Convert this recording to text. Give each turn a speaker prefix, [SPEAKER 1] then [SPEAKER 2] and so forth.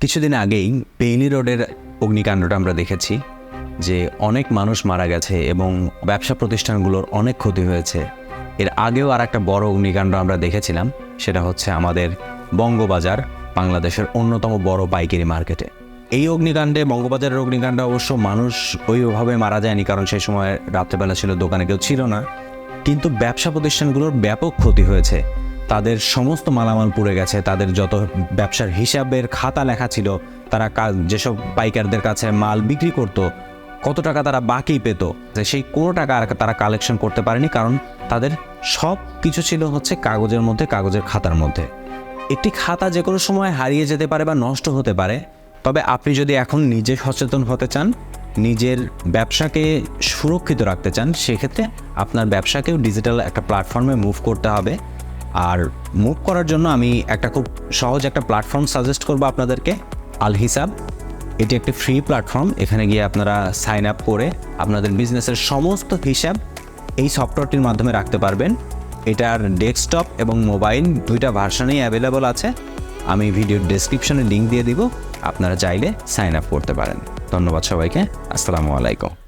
[SPEAKER 1] কিছুদিন আগেই বেইলি রোডের অগ্নিকাণ্ডটা আমরা দেখেছি, যে অনেক মানুষ মারা গেছে এবং ব্যবসা প্রতিষ্ঠানগুলোর অনেক ক্ষতি হয়েছে। এর আগেও আর একটা বড় অগ্নিকাণ্ড আমরা দেখেছিলাম, সেটা হচ্ছে আমাদের বঙ্গবাজার, বাংলাদেশের অন্যতম বড় পাইকারি মার্কেটে। এই অগ্নিকাণ্ডে, বঙ্গবাজারের অগ্নিকাণ্ডে অবশ্য মানুষ ওইভাবে মারা যায়নি, কারণ সেই সময় রাত্রেবেলা ছিল, দোকানে কেউ ছিল না। কিন্তু ব্যবসা প্রতিষ্ঠানগুলোর ব্যাপক ক্ষতি হয়েছে। তাদের সমস্ত মালামাল পুড়ে গেছে। তাদের যত ব্যবসার হিসাবের খাতা লেখা ছিল, তারা যেসব পাইকারদের কাছে মাল বিক্রি করত, কত টাকা তারা বাকি পেত সেই কোনো টাকা আর তারা কালেকশন করতে পারেনি, কারণ তাদের সব কিছু ছিল হচ্ছে কাগজের মধ্যে, কাগজের খাতার মধ্যে। একটি খাতা যে কোনো সময় হারিয়ে যেতে পারে বা নষ্ট হতে পারে, তবে আপনি যদি এখন নিজে সচেতন হতে চান, নিজের ব্যবসাকে সুরক্ষিত রাখতে চান, সেক্ষেত্রে আপনার ব্যবসাকেও ডিজিটাল একটা প্ল্যাটফর্মে মুভ করতে হবে। আর মুভ করার জন্য আমি একটা খুব সহজ একটা প্ল্যাটফর্ম সাজেস্ট করব আপনাদেরকে আল হিসাব এটি একটি ফ্রি প্ল্যাটফর্ম এখানে গিয়ে আপনারা সাইন আপ করে আপনাদের বিজনেসের সমস্ত হিসাব এই সফটওয়্যারটির মাধ্যমে রাখতে পারবেন। এটার ডেস্কটপ এবং মোবাইল দুইটা ভার্সনেই অ্যাভেলেবল আছে। আমি ভিডিওর ডেসক্রিপশনে লিঙ্ক দিয়ে দিব, আপনারা চাইলে সাইন আপ করতে পারেন। ধন্যবাদ সবাইকে, আসসালামু আলাইকুম।